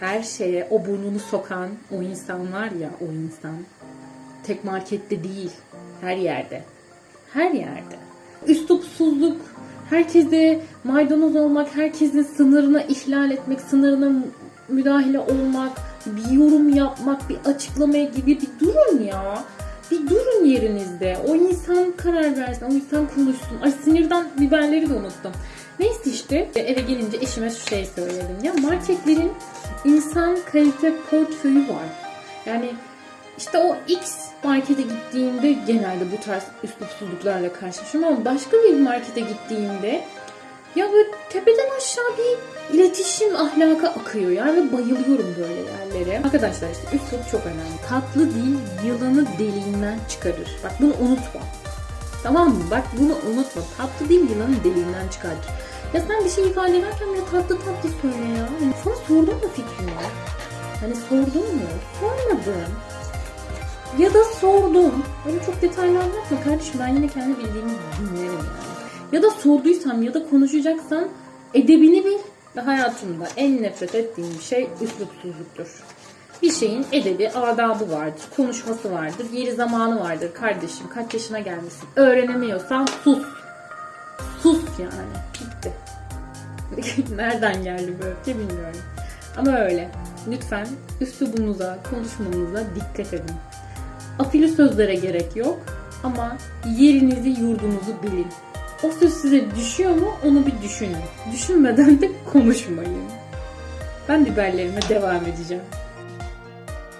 Her şeye o burnunu sokan o insan var ya o insan. Tek markette değil, her yerde. Her yerde. Üslupsuzluk, herkese maydanoz olmak, herkesin sınırına ihlal etmek, sınırına mü- müdahale olmak, bir yorum yapmak, bir açıklamaya gibi bir durun ya. Bir durun yerinizde. O insan karar versin, o insan konuşsun. Ay sinirden biberleri de unuttum. Neyse işte eve gelince eşime şu şey söyledim. Ya marketlerin insan kalite portföyü var. Yani işte o X markete gittiğimde genelde bu tarz üslupsuzluklarla karşılaşıyorum ama başka bir markete gittiğimde ya böyle tepeden aşağı bir iletişim ahlaka akıyor yani bayılıyorum böyle yerlere. Arkadaşlar işte üslup çok önemli. Tatlı dil yılanı deliğinden çıkarır. Bak bunu unutma. Tamam mı? Bak bunu unutma. Tatlı dil yılanı deliğinden çıkarır. Ya sen bir şey ifade ederken ya tatlı tatlı söyle ya. Yani sana sordum mu fikrini? Hani sordun mu? Sormadın. Ya da sordum. Öyle çok detaylı anlatma kardeşim. Ben yine kendi bildiğimi dinlerim yani. Ya da sorduysam ya da konuşacaksan edebini bil. Ve hayatımda en nefret ettiğim şey üslupsuzluktur. Bir şeyin edebi, adabı vardır, konuşması vardır, yeri zamanı vardır kardeşim. Kaç yaşına gelmişsin? Öğrenemiyorsan sus. Sus yani. Bitti. Nereden geldi bu öfke bilmiyorum. Ama öyle. Lütfen üslubunuza, konuşmanıza dikkat edin. Afili sözlere gerek yok ama yerinizi, yurdunuzu bilin. O söz size düşüyor mu onu bir düşünün. Düşünmeden de konuşmayın. Ben biberlerime devam edeceğim.